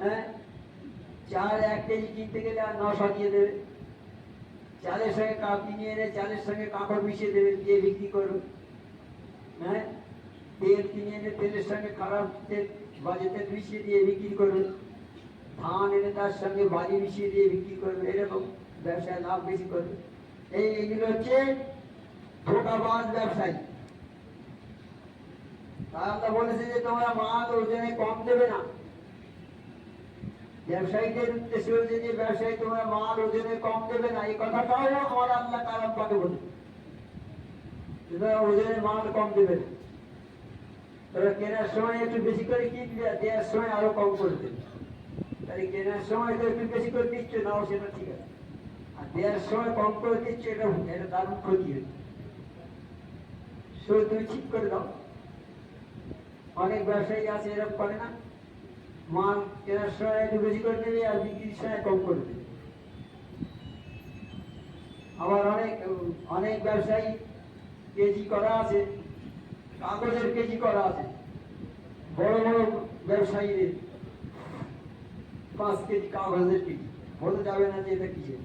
হ্যাঁ? চাল এক কেজি কিনতে গেলে দিয়ে দেবে। চালের সঙ্গে কাপ কিনে এনে চালের সঙ্গে কাপড় মিশিয়ে দেবে, দিয়ে বিক্রি করবে। হ্যাঁ? তেল কিনে এনে তেলের সঙ্গে খারাপ তেল, বাজে তেল মিশিয়ে দিয়ে বিক্রি করবে। ধান এনে তার সঙ্গে বালি মিশিয়ে দিয়ে বিক্রি করবে এরকম ব্যবসায় লাভ বেশি করবে এই এগুলো হচ্ছে ধোকাবাজ ব্যবসায়ী। আমরা বলেছি যে তোমরা মাল ওজনে কম দেবে না। ব্যবসায়ীদের উদ্দেশ্য হচ্ছে যে ব্যবসায়ী তোমরা মাল ওজনে কম দেবে না। এই কথাটাও আমার আল্লাহ কালাম পাকে বলে ওজনে মাল কম দেবে না। তোরা কেনার সময় একটু বেশি করে কিনবে, দেওয়ার সময় আরও কম করে দেবে। তাহলে কেনার সময় একটু বেশি করে দিচ্ছ, নাও সেটা ঠিক আছে। আর দেওয়ার সময় কম করে দিচ্ছ, এটা এটা দারুণ ক্ষতি হচ্ছে শুধু তুমি ঠিক করে দাও। অনেক ব্যবসায়ী আছে এরকম করে না। মাল কেনার সময় একটু বেশি করে দেবে আর বিক্রির সময় কম করে দেবে। আবার অনেক অনেক ব্যবসায়ী কেজি করা আছে, কাগজের কেজি করা আছে। বড় বড় ব্যবসায়ীদের পাঁচ কেজি কাগজের কেজি বলতে যাবে না যে এটা কিসের?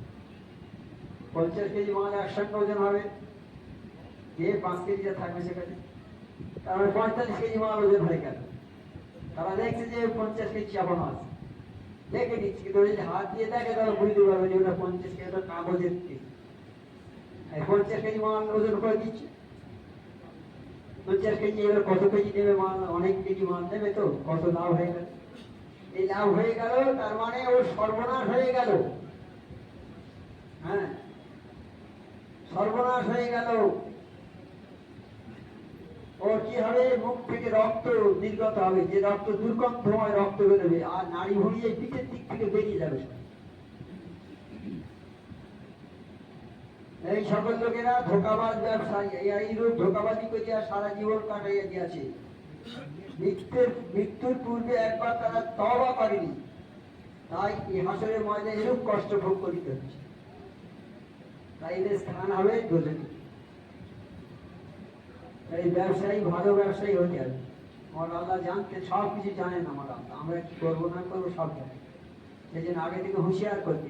পঞ্চাশ কেজি মাল একসঙ্গে ওজন হবে। কে পাঁচ কেজিটা থাকবে সেখানে তারপরে পঁয়তাল্লিশ কেজি মাল ওজন হয়ে গেল তারা দেখছে যে পঞ্চাশ কেজি চাপানো আছে। দেখে নিচ্ছি, কিন্তু যদি হাত দিয়ে দেখে তাহলে বুঝতে পারবে যে ওটা পঞ্চাশ কেজি ওটা কাগজের এই পঞ্চাশ কেজি মাল ওজন করে দিচ্ছে। পঞ্চাশ কেজি এবার কত কেজি নেবে মাল? অনেক কেজি মাল নেবে তো, কত লাভ হয়ে গেল। হয়ে গেল, তার মানে সর্বনাশ হয়ে গেল। হ্যাঁ? সর্বনাশ হয়ে গেল। কি হবে? মুখ থেকে রক্ত নির্গত হবে। যে রক্ত দুর্গন্ধময় রক্ত বেরোবে, আর নাড়ি ভুড়িয়ে পিঠের দিক থেকে বেরিয়ে যাবে এই সকল লোকেরা ধোকাবাজ ব্যবসায়ী, এই- এইরূপ ধোকাবাজি করিয়া সারা জীবন কাটাইয়া দিয়াছে। মৃত্যুর মৃত্যুর পূর্বে একবার তারা তবা করেনি। তাই এরূপ কষ্ট ভোগ করিতে হচ্ছে। তাই এদের স্থান হবে এই ব্যবসায়ী, ভালো ব্যবসায়ী হতে হবে। আমার আল্লাহ জানতে সব কিছু জানেন আমার আল্লাহ। আমরা কি করব, না করব সব জানেন। সেই জন্য আগে থেকে হুঁশিয়ার করতে